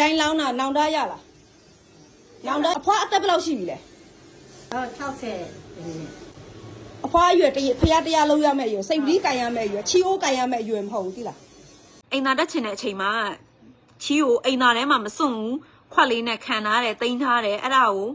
တိုင်းလောင်းတာနောင်တရလားနောင်တအဖွားအသက်ဘယ်လောက်ရှိပြီလဲအော်60အဖွားအရွယ်တရဖျားတရားလုံးရမယ့်အရွယ်စိတ်ပြီးကန်ရမယ့်အရွယ်ချီအိုးကန်ရမယ့်အရွယ်မဟုတ်ဘူးတိလားအိမ်သာတက်ချင်တဲ့အချိန်မှာချီကိုအိမ်သာထဲမှာမစွန့်ဘူးခွက်လေးနဲ့ခံထားတယ်တိန်းထားတယ်အဲ့ဒါကို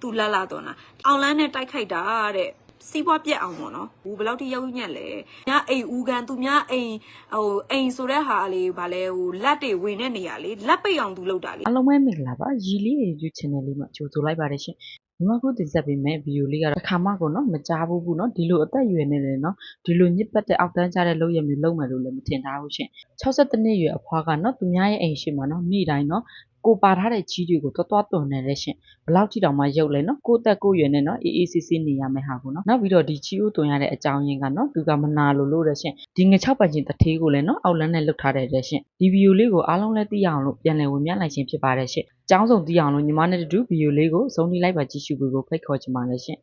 သူလက်လာတော့တာအောင်လန်းနဲ့တိုက်ခိုက်တာတဲ့ စီးပွားပြက်အောင်ပေါ့နော်ဘူးဘယ်လောက်ထိရောက်ညက်လဲညအိမ်ဦးကန်သူများအိမ်ဟိုအိမ်ဆိုတဲ့ဟာလေးဗာလဲဟိုလက်တွေဝင်တဲ့နေရာလေးလက်ပိတ်အောင်သူလုပ်တာလေအားလုံးပဲမင်္ဂလာပါရီလေးရေ YouTube channel လေးမှာကြိုဆိုလိုက်ပါတယ်ရှင်ညီမတို့တင်ဆက်ပေးမယ့်ဗီဒီယိုလေးကတော့တစ်ခါမှကိုနော်မကြားဘူးဘူးနော်ဒီလိုအသက်အရွယ်နဲ့လည်းနော်ဒီလိုညစ်ပတ်တဲ့အောက်တန်းကြတဲ့လုပ်ရမျိုးလုပ်မယ်လို့လည်းမထင်ထားဘူးရှင်62နှစ်အရွယ်အဖွားကနော်သူများရဲ့အိမ်ရှိမှာနော်နေ့တိုင်းနော် ကိုပါထားတဲ့ကြီးတွေကိုတွတ်တွတ်တွန်နေတယ်ရှင်ဘယ်လောက်ထိတောင်မှရုပ်လဲနော်ကိုတက်ကိုရွယ်နဲ့နော်အေးအေးဆေးဆေးနေရမယ့်ဟာကိုနော်နောက်ပြီးတော့ဒီချီဦးတွန်ရတဲ့အကြောင်းရင်းကနော်သူကမနာလို့လို့တဲ့ရှင်ဒီင6ပတ်ချင်းတထေးကိုလည်းနော်အောက်လန်းနဲ့လှုပ်ထားတဲ့တဲ့ရှင်ဒီဗီဒီယိုလေးကိုအားလုံးလည်းသိရအောင်လို့ပြန်လည်ဝင်မြလိုက်ခြင်းဖြစ်ပါတယ်ရှင်အကြောင်းစုံသိအောင်လို့ညီမနဲ့တူတူဗီဒီယိုလေးကိုစုံထိလိုက်ပါကြည့်ရှုဖို့ကိုဖိတ်ခေါ်ချင်ပါတယ်ရှင်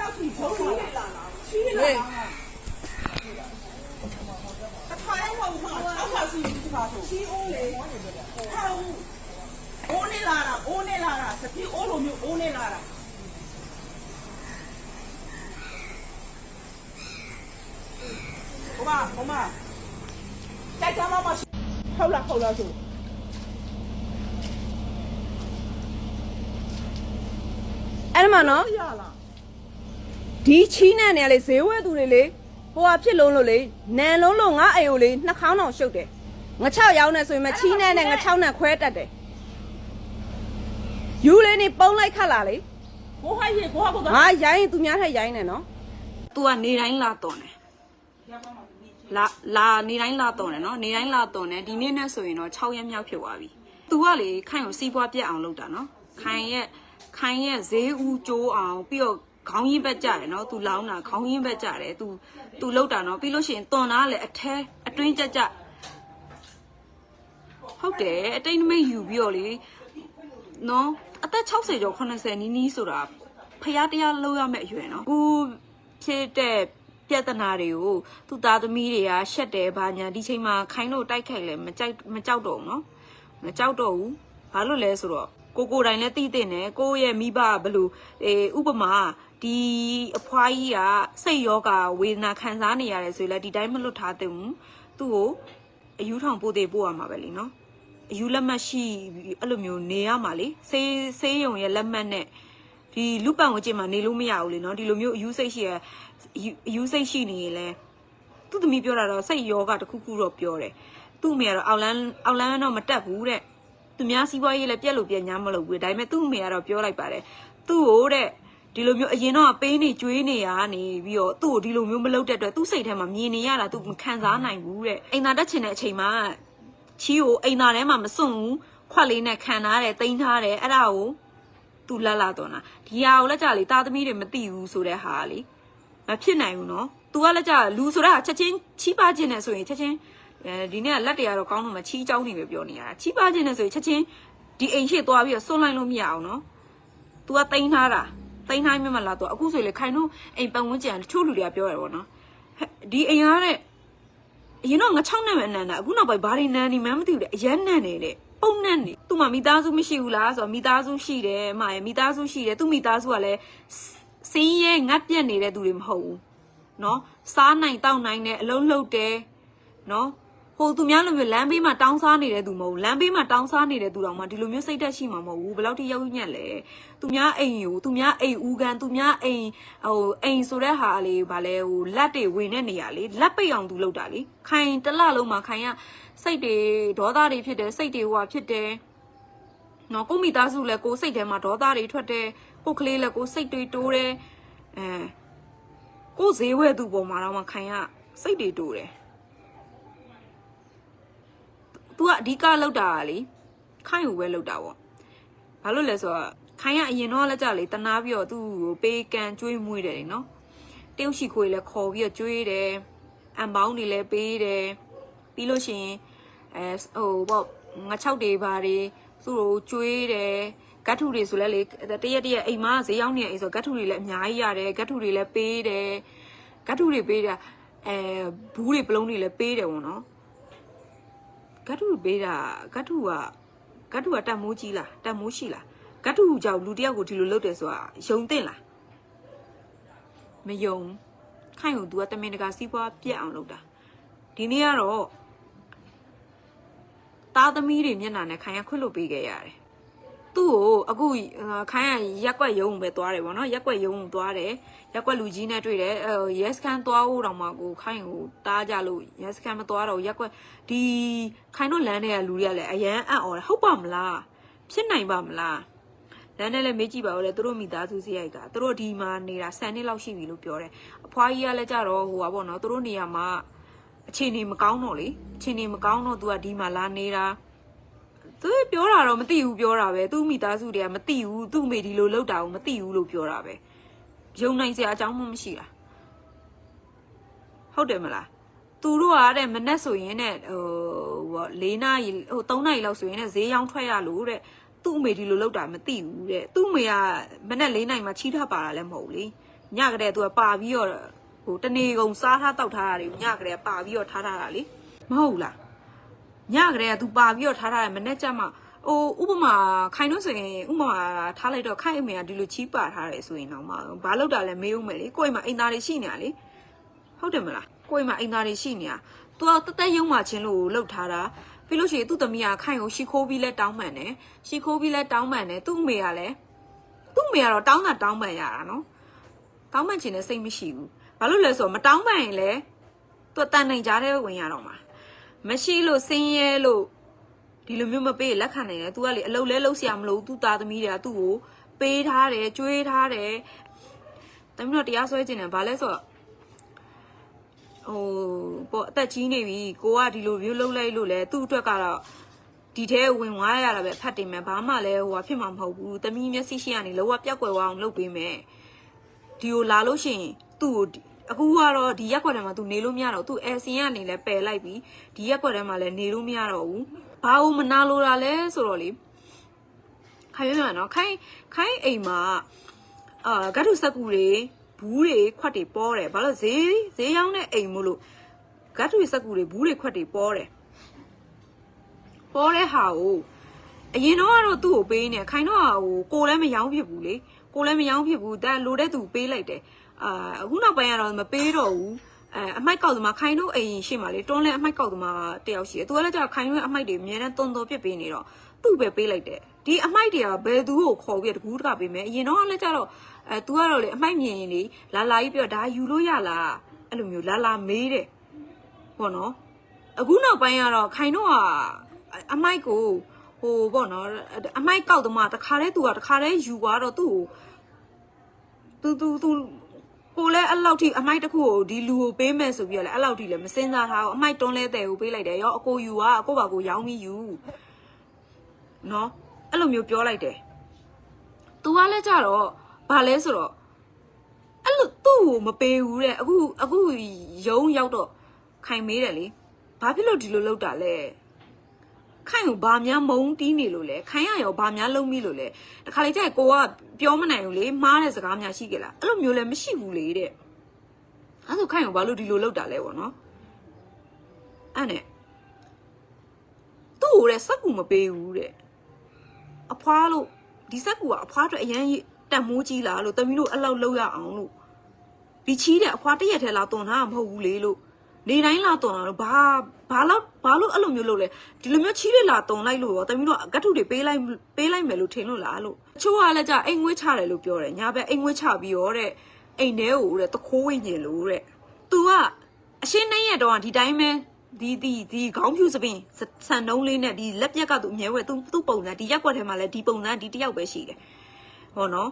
လောက်ကြီးဘုံလာလာရှိလာအထိုင်ဟုတ်မှာအောက်ပါစီဒီပါဆိုရှိအိုးလေဟုတ်အိုးနေလာတာအိုးနေလာတာစပီအိုးလိုမျိုးအိုးနေလာတာဟိုမဟိုမကြိုက်ကြမှာမရှိဟုတ်လားဟုတ်လားဆိုအဲ့ဒီမှာနော် ဒီချီးနဲ့နေရလေဈေးဝဲသူတွေလေဟိုဟာဖြစ်လုံးလို့လေနန်လုံးလို့ငါအိမ်ကိုလေနှာခေါင်းအောင်ရှုပ်တယ်ငါ6ရောင်းနေဆိုရင်မချီးနဲ့နဲ့ငါ6နဲ့ခွဲတက်တယ်ယူလေးနေပုံလိုက်ခတ်လာလေကိုဟိုက်ရေကိုဟာကိုငါရိုင်းရင်သူများထက်ရိုင်းနေနော်သူကနေတိုင်းလာတော့တယ်လာလာနေတိုင်းလာတော့တယ်နော်နေတိုင်းလာတော့တယ်ဒီနေ့နဲ့ဆိုရင်တော့6ရက်မြောက်ဖြစ်သွားပြီသူကလေခိုင်ကိုစီးပွားပြက်အောင်လုပ်တာနော်ခိုင်ရဲ့ခိုင်ရဲ့ဈေးဦးကျိုးအောင်ပြီးတော့ ခေါင်းရင်းဘက်ကြတယ်နော်သူလောင်းတာခေါင်းရင်းဘက်ကြတယ်သူသူလောက်တာနော်ပြီးလို့ရှိရင်တွန်တာကလည်းအထဲအတွင်းကြကြဟုတ်တယ်အတိတ်နမိတ်ယူပြီးတော့လေနော်အသက်60ကျော်80နီးနီးဆိုတာဖျားတရားလောက်ရမယ့်အရွယ်နော်ဦးဖြစ်တဲ့ပြဿနာတွေကိုသူ့သားသမီးတွေကရှက်တယ်ဘာညာဒီချိန်မှာခိုင်းလို့တိုက်ခိုက်လဲမကြိုက်မကြောက်တော့ဘူးနော်မကြောက်တော့ဘူးဘာလို့လဲဆိုတော့ ကိုကိုယ်တိုင်လည်းသိတဲ့နဲ့ကိုယ့်ရဲ့မိဘကဘယ်လို့အေးဥပမာဒီအဖွားကြီးကစိတ်ယောဂဝေဒနာခံစားနေရတယ်ဆိုရင်လည်းဒီတိုင်းမလွတ်ထားသင့်ဘူးသူ့ကိုအယူထောင်ပို့သေးပို့ရမှာပဲလीနော်အယူလက်မှတ်ရှိပြီးအဲ့လိုမျိုးနေရမှာလေဆေးဆေးရုံရဲ့လက်မှတ်နဲ့ဒီလူပန်ဝင်ကျင်မှာနေလို့မရဘူးလေနော်ဒီလိုမျိုးအယူစိတ်ရှိရအယူအယူစိတ်ရှိနေရင်လဲသူ့သမီးပြောတာတော့စိတ်ယောဂတစ်ခုခုတော့ပြောတယ်သူ့အမေကတော့အောက်လန်းအောက်လန်းတော့မတက်ဘူးတဲ့ သူများစီးပွားရေးလည်းပြက်လို့ပြက်ညာမလို့ဘူးဒါပေမဲ့သူ့အမေကတော့ပြောလိုက်ပါတယ်သူ့ကိုတဲ့ဒီလိုမျိုးအရင်တော့ပေးနေကြွေးနေရနေပြီးတော့သူ့ကိုဒီလိုမျိုးမလုပ်တဲ့အတွက်သူ့စိတ်ထဲမှာမြင်နေရတာသူမခံစားနိုင်ဘူးတဲ့အိမ်သာတက်ချင်တဲ့အချိန်မှာချီကိုအိမ်သားထဲမှာမစွန့်ဘူးခွက်လေးနဲ့ခံထားတယ်တိန်းထားတယ်အဲ့ဒါကိုသူလက်လာတော့တာဒီဟာကိုလက်ကြလေတာသမီးတွေမသိဘူးဆိုတဲ့ဟာကလေမဖြစ်နိုင်ဘူးနော်သူကလက်ကြလူဆိုတဲ့ဟာချက်ချင်းချီးပါခြင်းနဲ့ဆိုရင်ချက်ချင်း အဲဒီနေ့ကလက်တွေကတော့ကောင်းတော့မှချီးเจ้าနေပဲပြောနေရတာချီးပါခြင်းနဲ့ဆိုရင်ချက်ချင်းဒီအိမ်ရှိသွားပြီးတော့စွန့်လိုက်လို့မရအောင်နော် तू ကတိန်းထားတာတိန်းထားမြတ်မလား तू အခုဆိုလေခိုင်တို့အိမ်ပတ်ဝန်းကျင်တချို့လူတွေကပြောရတယ်ပေါ့နော်ဟဲ့ဒီအိမ်ကတဲ့အရင်တော့ငါ6နဲ့ပဲနန်းတာအခုနောက်ပိုင်းဘာတွေနန်းနေမှန်းမသိဘူးတဲ့အရင်နန်းနေတဲ့ပုံနန်းနေသူ့မှာမိသားစုမရှိဘူးလားဆိုတော့မိသားစုရှိတယ်အမရဲ့မိသားစုရှိတယ်သူ့မိသားစုကလည်းစင်းရဲငတ်ပြက်နေတဲ့သူတွေမဟုတ်ဘူးเนาะစားနိုင်တောက်နိုင်တဲ့အလုံးလုံးတယ်เนาะ ဟိုသူများလိုမျိုးလမ်းဘေးမှာတောင်းစားနေတဲ့သူမဟုတ်ဘူးလမ်းဘေးမှာတောင်းစားနေတဲ့သူတောင်မှဒီလိုမျိုးစိတ်သက်ရှိမှာမဟုတ်ဘူးဘယ်လောက်ထိရောက်ညက်လဲသူများအိမ်ကိုသူများအိမ်ဦးကန်သူများအိမ်ဟိုအိမ်ဆိုတဲ့ဟာလေးဗာလဲဟိုလက်တွေဝင်တဲ့နေရာလေးလက်ပိတ်အောင်သူလုပ်တာလေခိုင်တစ်လလုံးမှာခိုင်ကစိတ်တွေဒေါသတွေဖြစ်တယ်စိတ်တွေဟိုဟာဖြစ်တယ်နော်ကိုမိသားစုလည်းကိုစိတ်ထဲမှာဒေါသတွေထွက်တယ်ကိုကလေးလည်းကိုစိတ်တွေတိုးတယ်အဲကိုယ်ဈေးဝယ်သူပေါ်မှာတော့မှခိုင်ကစိတ်တွေတူတယ် तू ကအဓိကလောက်တာကလေခိုင်ကိုပဲလောက်တာပေါ့ဘာလို့လဲဆိုတော့ခိုင်ကအရင်တော့လက်ကြလေတနာပြီးတော့သူ့ကိုပေးကန်ကျွေးမွေးတယ်လေနော်တယောက်ရှိခွေလည်းခေါ်ပြီးတော့ကျွေးတယ်အန်ပေါင်းတွေလည်းပေးတယ်ပြီးလို့ရှိရင်အဲဟိုပေါ့ငါ6တွေဘာတွေသူ့ကိုကျွေးတယ်ဂတ်ထုတွေဆိုလဲလေတရက်တရက်အိမ်မှာဈေးရောက်နေအိမ်ဆိုဂတ်ထုတွေလည်းအများကြီးရတယ်ဂတ်ထုတွေလည်းပေးတယ်ဂတ်ထုတွေပေးတာအဲဘူးတွေပလုံးတွေလည်းပေးတယ်ပေါ့နော် ဂတ်ထုပေးတာဂတ်ထုကဂတ်ထုကတတ်မိုးကြီးလားတတ်မိုးရှိလားဂတ်ထုကြောင့်လူတစ်ယောက်ကိုဒီလိုလုပ်တယ်ဆိုတာယုံတင်လားမယုံခိုင်ကို तू ကတမင်တကာစီးပွားပြက်အောင်လုပ်တာဒီနေ့ကတော့သားသမီးတွေမျက်နှာနဲ့ခိုင်ကခွင့်လို့ပေးခဲ့ရတယ် သူ့ကိုအခုအာခိုင်ကရက်ွက်ရုံပဲသွားတယ်ဗောနော်ရက်ွက်ရုံသွားတယ်ရက်ွက်လူကြီးနဲ့တွေ့တယ်အဲရက်စကန်သွားဖို့တောင်မှကိုခိုင်ကိုတားကြလို့ရက်စကန်မသွားတော့ရက်ွက်ဒီခိုင်တို့လမ်းထဲကလူတွေကလည်းအရန်အံ့ဩတယ်ဟုတ်ပါမလားဖြစ်နိုင်ပါမလားလမ်းထဲလည်းမေးကြည့်ပါဦးလေသူတို့မိသားစုစရိုက်ကသူတို့ဒီမှာနေတာ10နှစ်လောက်ရှိပြီလို့ပြောတယ်အဖွားကြီးကလည်းကြတော့ဟိုပါဗောနော်သူတို့နေရာမှာအခြေအနေမကောင်းတော့လေအခြေအနေမကောင်းတော့ तू ကဒီမှာလာနေတာ သူပြောတာတော့မသိဘူးပြောတာပဲသူ့မိသားစုတွေကမသိဘူးသူ့မိဒီလိုလောက်တာကိုမသိဘူးလို့ပြောတာပဲယုံနိုင်စရာအကြောင်းမှမရှိတာဟုတ်တယ်မလားသူတို့ကတဲ့မနဲ့ဆိုရင်တဲ့ဟိုဟို၄နာရီဟို၃နာရီလောက်ဆိုရင်တဲ့ဈေးရောင်းထွက်ရလို့တဲ့သူ့အမေဒီလိုလောက်တာမသိဘူးတဲ့သူ့အမေကမနဲ့၄နာရီမှချီးထပါတာလည်းမဟုတ်ဘူးလေညကတည်းကသူကပါပြီးတော့ဟိုတနေကုန်စားထားတောက်ထားတာတွေညကတည်းကပါပြီးတော့ထားထားတာလေမဟုတ်လား ညကလေးက तू ပါပြီးတော့ထားထားတယ်မနေ့ကျမှဟိုဥပမာခိုင်တော့ဆိုရင်ဥပမာထားလိုက်တော့ခိုင်အမေကဒီလိုချီးပါထားတယ်ဆိုရင်တော့မှဘာလို့တာလဲမေးဦးမယ်လေကိုယ့်အိမ်မှာအိမ်သားတွေရှိနေရလေဟုတ်တယ်မလားကိုယ့်အိမ်မှာအိမ်သားတွေရှိနေရ तू ကတသက်ရုံမှချင်းလို့လှုပ်ထားတာပြီးလို့ရှိရင်သူ့သမီးကခိုင်ကိုရှီခိုးပြီးလဲတောင်းပန်တယ်ရှီခိုးပြီးလဲတောင်းပန်တယ်သူ့အမေကလည်းသူ့အမေကတော့တောင်းတာတောင်းပန်ရတာနော်တောင်းပန်ချင်တဲ့စိတ်မရှိဘူးဘာလို့လဲဆိုတော့မတောင်းပန်ရင်လဲသူတန်နိုင်ကြတဲ့ဝင်ရတော့မှာ မရှိလို့ဆင်းရဲလို့ဒီလိုမျိုးမပေးလက်ခံနိုင်တယ် तू ကလေအလုပ်လဲလုပ်စရာမလိုဘူး तू သားသမီးတွေကသူ့ကိုပေးထားတယ်ကြွေးထားတယ်တမီးတို့တရားစွဲခြင်းတယ်ဘာလဲဆိုတော့ဟိုပေါ့အသက်ကြီးနေပြီကိုကဒီလိုမျိုးလှုပ်လိုက်လို့လဲသူ့အတွက်ကတော့ဒီထဲဝင်သွားရတာပဲဖတ်တင်မယ်ဘာမှလည်းဟိုကဖြစ်မှာမဟုတ်ဘူးတမီးမျက်စိရှိရနေလောကပြက်ကွယ်သွားအောင်လုပ်ပေးမယ်ဒီကိုလာလို့ရှိရင်သူ့ကို အခုကတော့ဒီရက်ခွက်ထဲမှာ तू နေလို့မရတော့ तू အဲစင်ကနေလဲပယ်လိုက်ပြီဒီရက်ခွက်ထဲမှာလဲနေလို့မရတော့ဘူးဘာလို့မနာလို့တာလဲဆိုတော့လေခိုင်ရမှာနော်ခိုင်ခိုင်အိမ်မှာအာဂတ်ထုစက်ကူတွေဘူးတွေခွက်တွေပေါ်တယ်ဘာလို့ဈေးဈေးရောက်တဲ့အိမ်မို့လို့ဂတ်ထုစက်ကူတွေဘူးတွေခွက်တွေပေါ်တယ်ပေါ်တဲ့ဟာကိုအရင်တော့ကတော့သူ့ကိုပေးနေခိုင်တော့ဟိုကိုလည်းမရောင်းဖြစ်ဘူးလေကိုလည်းမရောင်းဖြစ်ဘူးဒါလိုတဲ့သူပေးလိုက်တယ် အာအခုနောက်ပိုင်းကတော့မပေးတော့ဘူးအဲအမိုက်ကောက်သမားခိုင်တို့အိမ်ရှိမှလေတွန်းလဲအမိုက်ကောက်သမားတယောက်ရှိတယ်သူကလည်းကြာခိုင်တို့ရဲ့အမိုက်တွေအများနဲ့တုံတုံပြစ်ပေးနေတော့သူ့ပဲပေးလိုက်တယ်ဒီအမိုက်တွေကဘယ်သူကိုခေါ်ပြီးတကူးတကပေးမယ်အရင်တော့လည်းကြာတော့အဲ तू ကတော့လေအမိုက်မြင်ရင်လေလာလာကြီးပြောဒါယူလို့ရလားအဲ့လိုမျိုးလာလာမေးတယ်ပေါ့နော်အခုနောက်ပိုင်းကတော့ခိုင်တို့ကအမိုက်ကိုဟိုပေါ့နော်အမိုက်ကောက်သမားတခါတည်း तू ကတခါတည်းယူသွားတော့သူ့ကို तू तू तू ကိုလည်းအဲ့လောက်ထိအမိုက်တစ်ခုကိုဒီလူကိုပေးမယ်ဆိုပြီးတော့လည်းအဲ့လောက်ထိလည်းမစင်စားထားဘူးအမိုက်တွန်းလဲတဲ့ကိုပေးလိုက်တယ်ရောအကိုယူอ่ะအကိုပါကိုရောင်းပြီးယူနော်အဲ့လိုမျိုးပြောလိုက်တယ်သူကလည်းကြတော့ဘာလဲဆိုတော့အဲ့လိုသူ့ကိုမပေးဘူးတဲ့အခုအခုရုံးရောက်တော့ခိုင်မေးတယ်လေဘာဖြစ်လို့ဒီလိုလုပ်တာလဲ ခိုင်ကိုဘာများမုံတီးနေလို့လဲခိုင်ရရောဘာများလုံးမိလို့လဲတခါလေကျရင်ကိုကပြောမနိုင်ဘူးလေမားတဲ့စကားများရှိကြလားအဲ့လိုမျိုးလည်းမရှိဘူးလေတဲ့အဲ့ဆိုခိုင်ကိုဘာလို့ဒီလိုလုပ်တာလဲပေါ့နော်အဲ့နဲ့သူ့ကိုလည်းစက်ကူမပေးဘူးတဲ့အဖွားလို့ဒီစက်ကူကအဖွားအတွက်အရန်တန်မိုးကြီးလားလို့တမီးတို့အဲ့လောက်လောက်ရအောင်လို့ဒီချီးတဲ့အဖွားတစ်ရက်ထဲလာတွန်တာမဟုတ်ဘူးလေလို့နေတိုင်းလာတွန်တာလို့ဘာ ဘာလို့ဘာလို့အဲ့လိုမျိုးလုပ်လဲဒီလိုမျိုးချီးတွေလာတွန်လိုက်လို့ရောတမီးတို့ကတ်ထုတွေပေးလိုက်ပေးလိုက်မယ်လို့ထင်လို့လားလို့အချို့ကလည်းကြာအိမ်ငွေးချတယ်လို့ပြောတယ်ညာဘက်အိမ်ငွေးချပြီးရောတဲ့အိမ်ထဲကိုတဲ့တခိုးဝင်ညင်လို့တဲ့ तू ကအရှင်းနှိမ့်ရတော့ဒီတိုင်းပဲဒီဒီဒီခေါင်းဖြူစပင်ဆန်နှုံးလေးနဲ့ဒီလက်ပြက်ကသူအမြဲဝဲသူသူ့ပုံစံဒီရက်ွက်ထဲမှာလည်းဒီပုံစံဒီတစ်ယောက်ပဲရှိတယ်ဟောနော်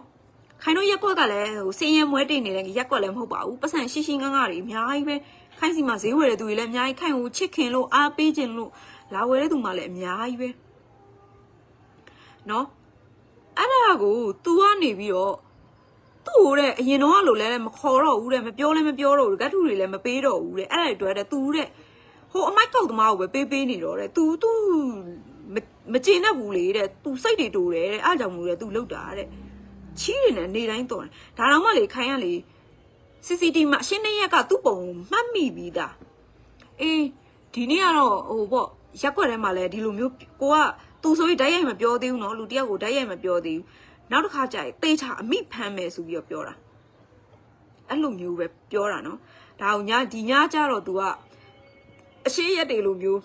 ခိုင်တို့ရက်ကွက်ကလည်းဟိုစင်းရဲမွဲတိတ်နေတဲ့ရက်ကွက်လည်းမဟုတ်ပါဘူးပတ်စံရှိရှိငန်းငါတွေအများကြီးပဲခိုင်စီမှာဈေးဝယ်တဲ့သူတွေလည်းအများကြီးခိုင်ကိုချစ်ခင်လို့အားပေးခြင်းလို့လာဝယ်တဲ့သူမှလည်းအများကြီးပဲနော်အဲ့ဒါကို तू ကနေပြီးတော့သူ့ကိုတဲ့အရင်တော့လို့လည်းမခေါ်တော့ဘူးတဲ့မပြောလည်းမပြောတော့ဘူးဂတ်ထုတွေလည်းမပေးတော့ဘူးတဲ့အဲ့ဒါတွေအတွက်တဲ့ तू တဲ့ဟိုအမိုက်ကောက်သမားကိုပဲပေးပေးနေတော့တဲ့ तू तू မမကျင်တတ်ဘူးလေတဲ့ तू စိတ်တွေတူတယ်တဲ့အားကြောင့်မလို့တဲ့ तू လောက်တာတဲ့ ချီးတွေနဲ့နေတိုင်းတော်တယ်ဒါတော့မှလေခိုင်းရလေ CCTV မှာအရှင်းတဲ့ရက်ကသူ့ပုံမှတ်မိပြီးသားအေးဒီနေ့ကတော့ဟိုပေါ့ရက်ွက်ထဲမှာလဲဒီလိုမျိုးကိုကသူဆိုရင်ဓာတ်ရိုက်မပြောသေးဘူးနော်လူတယောက်ကိုဓာတ်ရိုက်မပြောသေးဘူးနောက်တစ်ခါကျရင်တေးချအမိဖမ်းမယ်ဆိုပြီးတော့ပြောတာအဲ့လိုမျိုးပဲပြောတာနော်ဒါအောင်ညဒီညကျတော့ तू ကအရှင်းရက်တွေလိုမျိုး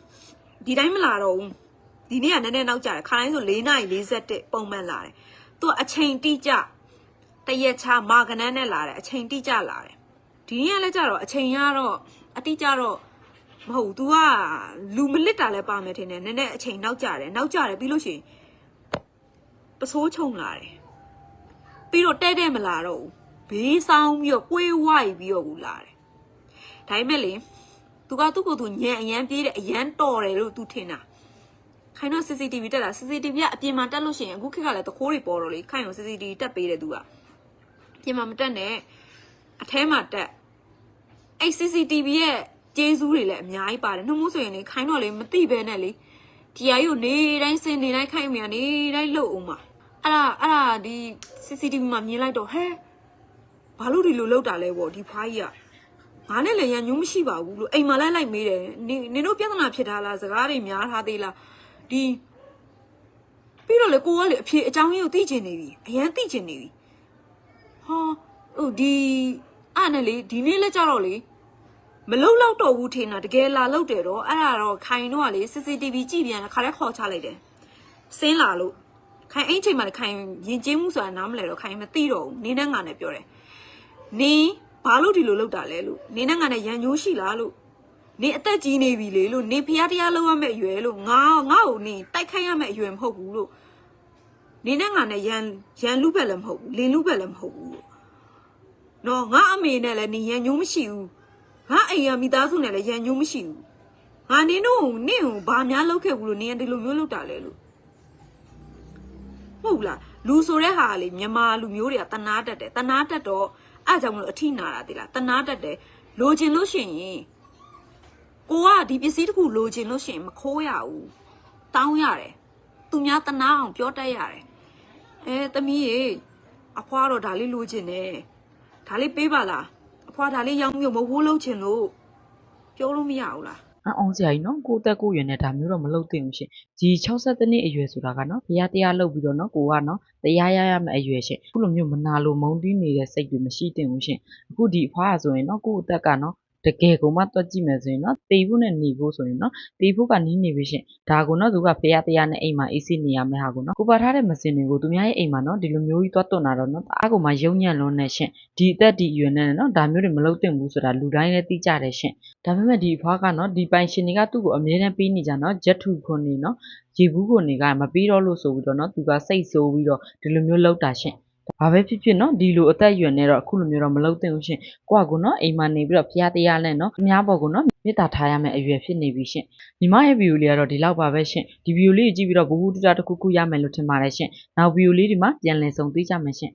ဒီတိုင်းမလာတော့ဘူးဒီနေ့ကနည်းနည်းနောက်ကျတယ်ခါတိုင်းဆို6:41ပုံမှန်လာတယ် သူကအချိန်တိကျတရက်ချမာကနန်းနဲ့လာတယ်အချိန်တိကျလာတယ်ဒီနေ့ကလည်းကြတော့အချိန်ကတော့အတိကျတော့မဟုတ်ဘူး तू ကလူမလစ်တာလည်းပါမယ်ထင်တယ်နည်းနည်းအချိန်နောက်ကျတယ်နောက်ကျတယ်ပြီးလို့ရှိရင်ပစိုးချုံလာတယ်ပြီးတော့တဲ့တဲ့မလာတော့ဘူးဘေးဆောင်ပြီးတော့ကိုွေးဝိုက်ပြီးတော့ဘူးလာတယ်ဒါပေမဲ့လေ तू ကသူ့ကိုယ်သူညံအရန်ပြေးတယ်အရန်တော်တယ်လို့ तू ထင်တာ ခိုင်တော့ CCTV တက်လာ CCTV ကအပြင်မှာတက်လို့ရှိရင်အခုခေတ်ကလည်းတခိုးတွေပေါ်တော့လေခိုင်ကို CCTV တက်ပေးတယ်သူကအပြင်မှာမတက်နဲ့အထဲမှာတက်အဲ့ CCTV ရဲ့ကျေးဇူးတွေလည်းအများကြီးပါတယ်နှုတ်မို့ဆိုရင်လေခိုင်တော့လေမသိပဲနဲ့လေဒီအကြီးကိုနေတိုင်းစင်နေတိုင်းခိုင်မြာနေတိုင်းလှုပ်အောင်ပါအဲ့ဒါအဲ့ဒါဒီ CCTV မှာမြင်လိုက်တော့ဟဲဘာလို့ဒီလိုလှုပ်တာလဲပေါ့ဒီဖွားကြီးကငါနဲ့လည်းရန်ညူးမရှိပါဘူးလို့အိမ်မှာလိုက်လိုက်မေးတယ်နင်နင်တို့ပြဿနာဖြစ်ထားလားစကားတွေများထားသေးလား ဒီပြီးတော့လေကိုကလေအဖြေအကြောင်းရင်းကိုသိချင်နေပြီအရန်သိချင်နေပြီဟာဟိုဒီအဲ့နဲ့လေဒီနေ့လက်ကြတော့လေမလုံလောက်တော့ဘူးထင်တာတကယ်လာလောက်တယ်တော့အဲ့ဒါတော့ခိုင်တော့ကလေ CCTV ကြည့်ပြန်ခါလဲခေါ်ချလိုက်တယ်စင်းလာလို့ခိုင်အဲ့ချိန်မှာလေခိုင်ရင်ကျင်းမှုဆိုတာနားမလဲတော့ခိုင်မသိတော့ဘူးနင်းနဲ့ငါနဲ့ပြောတယ်နင်းဘာလို့ဒီလိုလုပ်တာလဲလို့နင်းနဲ့ငါနဲ့ရန်ညိုးရှိလားလို့ နေအသက်ကြီးနေပြီလေလို့နေဖျားတရားလောက်ရမယ့်အရွယ်လို့ငါငါ့ကိုနေတိုက်ခိုက်ရမယ့်အရွယ်မဟုတ်ဘူးလို့နေနဲ့ငါနဲ့ရန်ရန်လူဘက်လည်းမဟုတ်ဘူးလင်လူဘက်လည်းမဟုတ်ဘူးလို့နော်ငါအမေနဲ့လည်းနေရန်ညိုးမရှိဘူးငါအိမ်ရမိသားစုနဲ့လည်းရန်ညိုးမရှိဘူးငါနင်းတို့နင့်ကိုဘာများလုပ်ခဲ့ဘူးလို့နင်ကဒီလိုမျိုးလုပ်တာလဲလို့မဟုတ်လားလူဆိုတဲ့ဟာကလေမြန်မာလူမျိုးတွေကတနာတတ်တယ်တနာတတ်တော့အဲ့ကြောင့်မလို့အထိနာတာတိလားတနာတတ်တယ်လိုချင်လို့ရှိရင် ကိုကဒီပစ္စည်းတစ်ခုလိုချင်လို့ရှိရင်မခိုးရဘူးတောင်းရတယ်သူများတနာအောင်ပြောတတ်ရတယ်အဲသမီးရေအဖွားတော့ဒါလေးလိုချင်တယ်ဒါလေးပေးပါလားအဖွားဒါလေးရောင်းမျိုးမဟုတ်လို့ချင်လို့ပြောလို့မရဘူးလားအံ့အောင်စရာကြီးနော်ကိုယ့်အသက်ကိုယ်ရွယ်နဲ့ဒါမျိုးတော့မလုပ်သင့်ဘူးရှင်ဒီ62နှစ်အရွယ်ဆိုတာကနော်ဘုရားတရားလုပ်ပြီးတော့နော်ကိုကနော်တရားရရမယ့်အရွယ်ရှင်အခုလိုမျိုးမနာလိုမုန်းတီးနေတဲ့စိတ်တွေမရှိသင့်ဘူးရှင်အခုဒီအဖွားကဆိုရင်နော်ကိုယ့်အသက်ကနော် တကယ်ကိုမှတွက်ကြည့်မယ်ဆိုရင်နော်တေဖို့နဲ့หนีဖို့ဆိုရင်နော်တေဖို့ကနီးနေပြီရှင်ဒါကိုနော်သူကဖရားတရားနဲ့အိမ်မှာအေးစိနေရမယ့်ဟာကိုနော်ကိုပါထားတဲ့မစင်တွေကိုသူများရဲ့အိမ်မှာနော်ဒီလိုမျိုးကြီးတွတ်တွတ်လာတော့နော်အားကိုမှယုံညံ့လွန်းနေရှင်ဒီအသက်ဒီအရွယ်နဲ့နော်ဒါမျိုးတွေမလုပ်သင့်ဘူးဆိုတာလူတိုင်းလည်းသိကြတယ်ရှင်ဒါပေမဲ့ဒီအဖွားကနော်ဒီပိုင်ရှင်တွေကသူ့ကိုအမြဲတမ်းပေးနေကြနော်ဂျက်ထူခွန်နေနော်ရေဘူးခွန်တွေကမပေးတော့လို့ဆိုပြီးတော့နော်သူကစိတ်ဆိုးပြီးတော့ဒီလိုမျိုးလောက်တာရှင် ဘာပဲဖြစ်ဖြစ်နော်ဒီလိုအသက်အရွယ်နဲ့တော့အခုလိုမျိုးတော့မလုပ်သင့်ဘူးရှင်ကိုကကနော်အိမ်မှာနေပြီးတော့ဖျားတရားနဲ့နော်အများပေါ်ကိုနော်မေတ္တာထားရမယ့်အရွယ်ဖြစ်နေပြီရှင်ညီမရဲ့ဗီဒီယိုလေးကတော့ဒီလောက်ပါပဲရှင်ဒီဗီဒီယိုလေးကိုကြည့်ပြီးတော့ဘူဘူးတူတာတစ်ခုခုရမယ်လို့ထင်ပါတယ်ရှင်နောက်ဗီဒီယိုလေးဒီမှာပြန်လည်ဆုံသိကြမယ်ရှင်